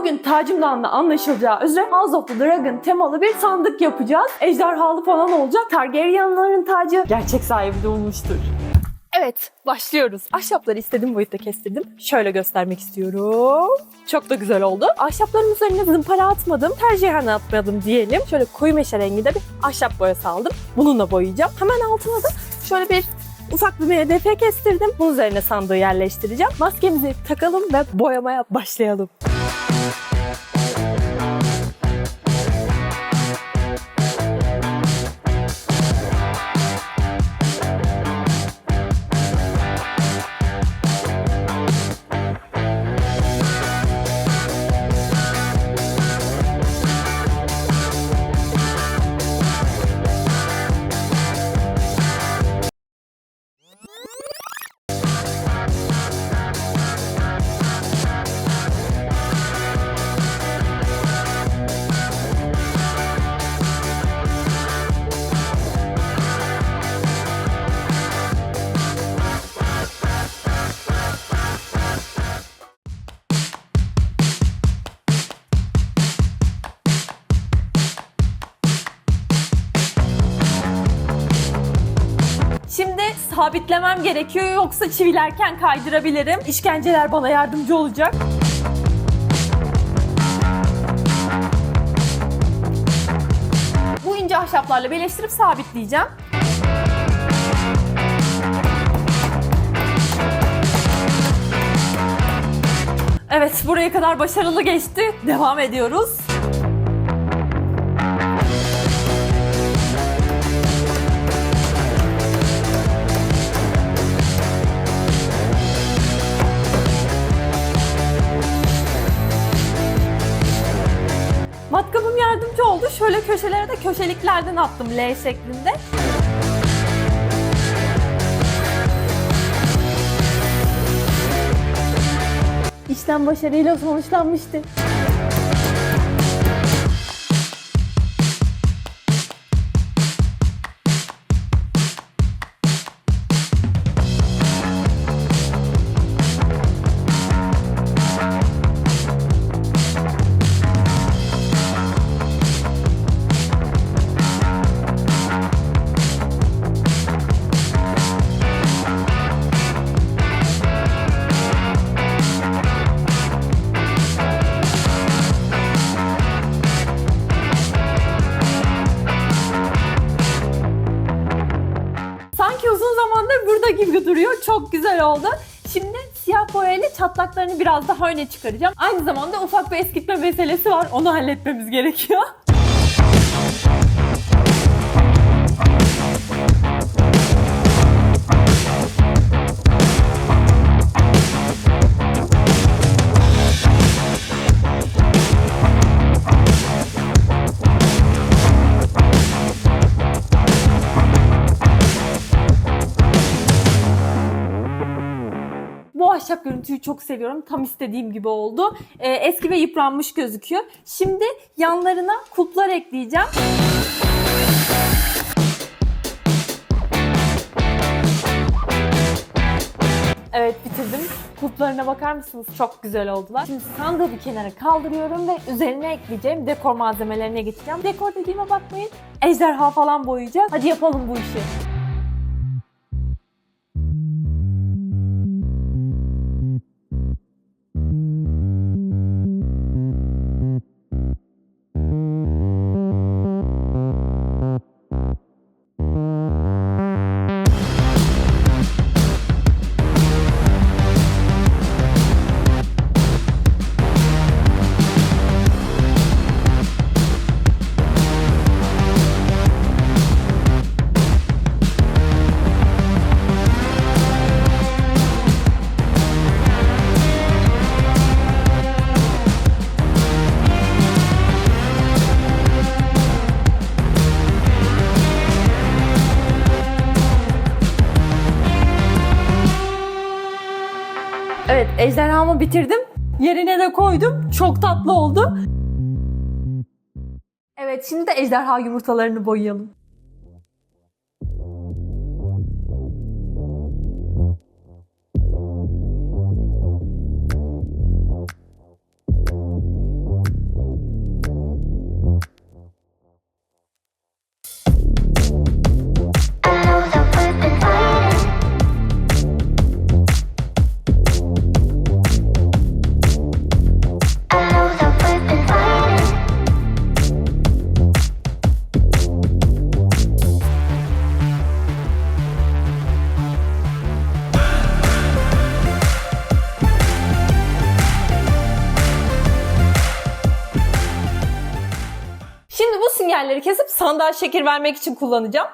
Bugün tacımdan da anlaşılacağı üzere House of the Dragon temalı bir sandık yapacağız. Ejderhalı falan olacak. Targaryenların tacı gerçek sahibi olmuştur. Evet, başlıyoruz. Ahşapları istediğim boyutta kestirdim. Şöyle göstermek istiyorum. Çok da güzel oldu. Ahşapların üzerine zımpara atmadım. Tercihen atmadım diyelim. Şöyle koyu meşe renginde bir ahşap boyası aldım. Bununla boyayacağım. Hemen altına da şöyle bir ufak bir MDF kestirdim. Bunun üzerine sandığı yerleştireceğim. Maskemizi takalım ve boyamaya başlayalım. Sabitlemem gerekiyor yoksa çivilerken kaydırabilirim. İşkenceler bana yardımcı olacak. Bu ince ahşaplarla birleştirip sabitleyeceğim. Evet, buraya kadar başarılı geçti. Devam ediyoruz. Şöyle köşelere de köşeliklerden attım L şeklinde. İşlem başarıyla sonuçlanmıştı. Gibi duruyor. Çok güzel oldu. Şimdi siyah boyayla çatlaklarını biraz daha öne çıkaracağım. Aynı zamanda ufak bir eskitme meselesi var. Onu halletmemiz gerekiyor. Görüntüyü çok seviyorum. Tam istediğim gibi oldu. Ee, eski ve yıpranmış gözüküyor. Şimdi yanlarına kulplar ekleyeceğim. Evet bitirdim. Kulplarına bakar mısınız? Çok güzel oldular. Şimdi sandığı bir kenara kaldırıyorum ve üzerine ekleyeceğim dekor malzemelerine geçeceğim. Dekor dediğime bakmayın. Ejderha falan boyayacağız. Hadi yapalım bu işi. Evet ejderhamı bitirdim. Yerine de koydum. Çok tatlı oldu. Evet şimdi de ejderha yumurtalarını boyayalım. Kesip sandığa şekil vermek için kullanacağım.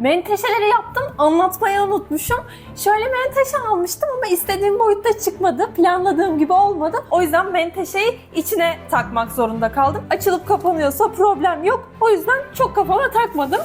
Menteşeleri yaptım. Anlatmayı unutmuşum. Şöyle menteşe almıştım ama istediğim boyutta çıkmadı. Planladığım gibi olmadı. O yüzden menteşeyi içine takmak zorunda kaldım. Açılıp kapanıyorsa problem yok. O yüzden çok kafama takmadım.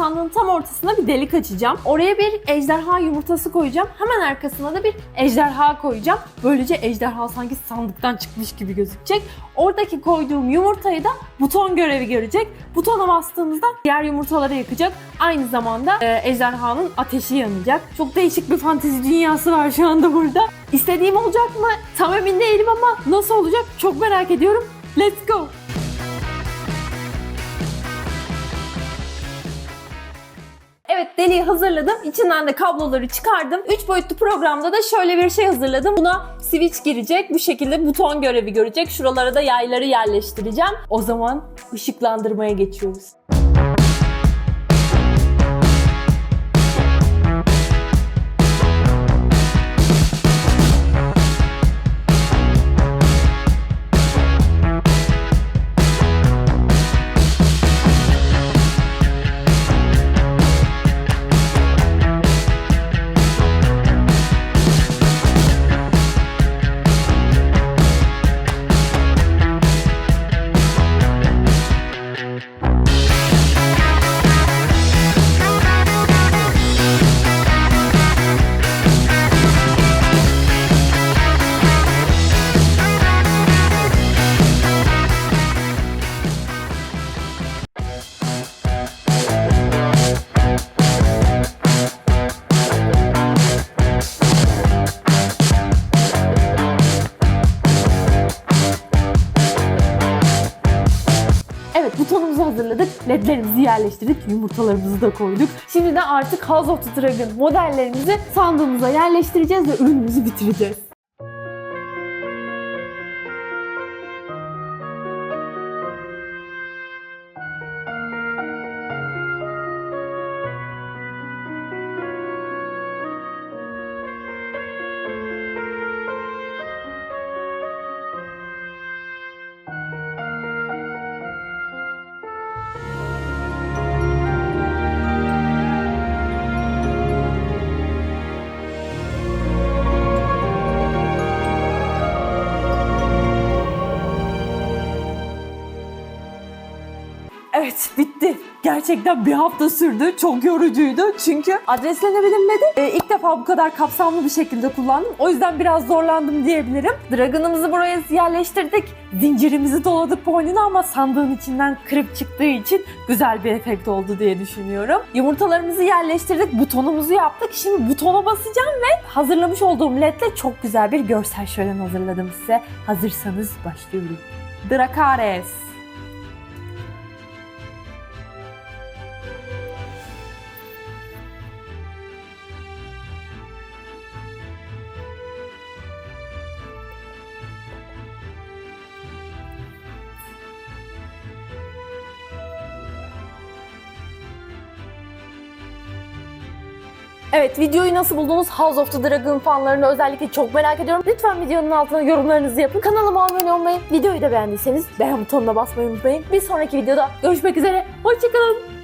Sandığın tam ortasına bir delik açacağım. Oraya bir ejderha yumurtası koyacağım. Hemen arkasına da bir ejderha koyacağım. Böylece ejderha sanki sandıktan çıkmış gibi gözükecek. Oradaki koyduğum yumurtayı da buton görevi görecek. Butona bastığımızda diğer yumurtaları yakacak. Aynı zamanda e, ejderhanın ateşi yanacak. Çok değişik bir fantezi dünyası var şu anda burada. İstediğim olacak mı? Tam emin değilim ama nasıl olacak çok merak ediyorum. Let's go! Deliği hazırladım. İçinden de kabloları çıkardım. 3 boyutlu programda da şöyle bir şey hazırladım. Buna switch girecek. Bu şekilde buton görevi görecek. Şuralara da yayları yerleştireceğim. O zaman ışıklandırmaya geçiyoruz. Evet butonumuzu hazırladık. Ledlerimizi yerleştirdik. Yumurtalarımızı da koyduk. Şimdi de artık House of the Dragon modellerimizi sandığımıza yerleştireceğiz ve ürünümüzü bitireceğiz. Evet bitti. Gerçekten bir hafta sürdü. Çok yorucuydu. Çünkü adreslenebilmedi. Ee, ilk defa bu kadar kapsamlı bir şekilde kullandım. O yüzden biraz zorlandım diyebilirim. Dragon'ımızı buraya yerleştirdik. Zincirimizi doladık boynuna ama sandığın içinden kırıp çıktığı için güzel bir efekt oldu diye düşünüyorum. Yumurtalarımızı yerleştirdik. Butonumuzu yaptık. Şimdi butona basacağım ve hazırlamış olduğum ledle çok güzel bir görsel şölen hazırladım size. Hazırsanız başlıyorum. Drakares. Evet videoyu nasıl buldunuz? House of the Dragon fanlarını özellikle çok merak ediyorum. Lütfen videonun altına yorumlarınızı yapın. Kanalıma abone olmayı, videoyu da beğendiyseniz beğen butonuna basmayı unutmayın. Bir sonraki videoda görüşmek üzere. Hoşçakalın.